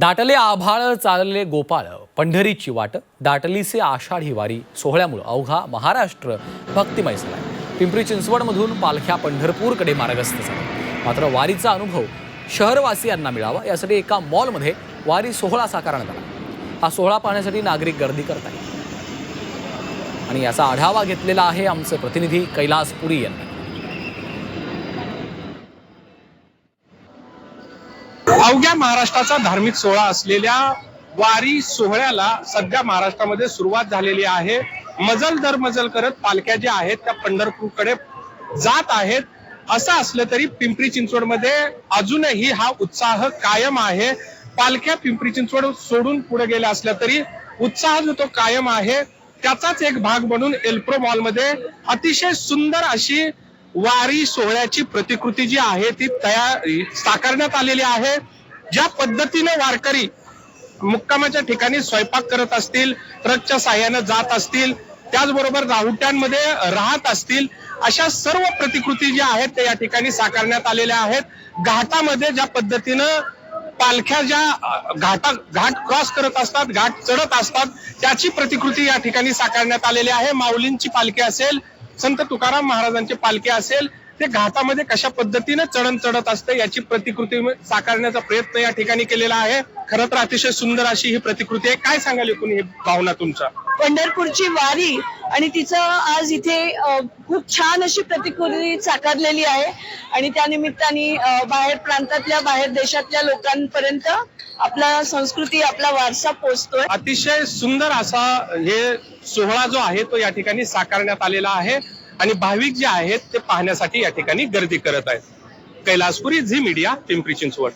दाटले आभाळ चालले गोपाळ पंढरीची वाट दाटलीसे आषाढी वारी सोहळ्यामुळं अवघा महाराष्ट्र भक्तिमय झाला पिंपरी चिंचवडमधून पालख्या पंढरपूरकडे मार्गस्थ झाला. मात्र वारीचा अनुभव शहरवासियांना मिळावा यासाठी एका मॉलमध्ये वारी सोहळा साकारण्यात आला. हा सोहळा पाहण्यासाठी नागरिक गर्दी करत आहेत. आणि याचा आढावा घेतलेला आहे आमचे प्रतिनिधी कैलास पुरी यांनी. अवघ्या महाराष्ट्राचा धार्मिक सोहळा असलेल्या वारी सोहळ्याला सध्या महाराष्ट्रामध्ये सुरुवात झालेली आहे. मजल दर मजल करत पालख्या ज्या आहेत त्या पंढरपूरकडे जात आहेत. असं असलं तरी पिंपरी चिंचवडमध्ये अजूनही हा उत्साह कायम आहे. पालख्या पिंपरी चिंचवड सोडून पुढे गेल्या असल्या तरी उत्साह जो तो कायम आहे त्याचाच एक भाग म्हणून एल्प्रो मॉलमध्ये अतिशय सुंदर अशी वारी सोहळ्याची प्रतिकृती जी आहे ती तयार साकारण्यात आलेली आहे. ज्या पद्धतीने वारकरी मुक्कामाच्या ठिकाणी स्वयंपाक करत असतील ट्रकच्या साह्यानं जात असतील त्याचबरोबर राहुट्यांमध्ये राहत असतील अशा सर्व प्रतिकृती ज्या आहेत त्या या ठिकाणी साकारण्यात आलेल्या आहेत. घाटामध्ये ज्या पद्धतीनं पालख्या ज्या घाटा घाट क्रॉस करत असतात घाट चढत असतात त्याची प्रतिकृती या ठिकाणी साकारण्यात आलेली आहे. माऊलींची पालखी असेल संत तुकाराम महाराजांचे पालखी असेल ते घाटामध्ये कशा पद्धतीने चढण चढत असते याची प्रतिकृती साकारण्याचा प्रयत्न या ठिकाणी केलेला आहे. खरं तर अतिशय सुंदर अशी ही प्रतिकृती आहे. काय सांगाल एकूण ही भावना तुमच्या? पंढरपूरची वारी आणि तिचं आज इथे खूप छान अशी प्रतिकृती साकारलेली आहे. आणि त्या निमित्ताने बाहेर प्रांतातल्या बाहेर देशातल्या लोकांपर्यंत आपला संस्कृती आपला वारसा पोचतोय अतिशय सुंदर असा हे सोहळा जो आहे तो या ठिकाणी साकारण्यात आलेला आहे. आणि भाविक जे आहेत ते पाहण्यासाठी या ठिकाणी गर्दी करत आहेत. कैलासपुरी झी मीडिया पिंपरी चिंचवड.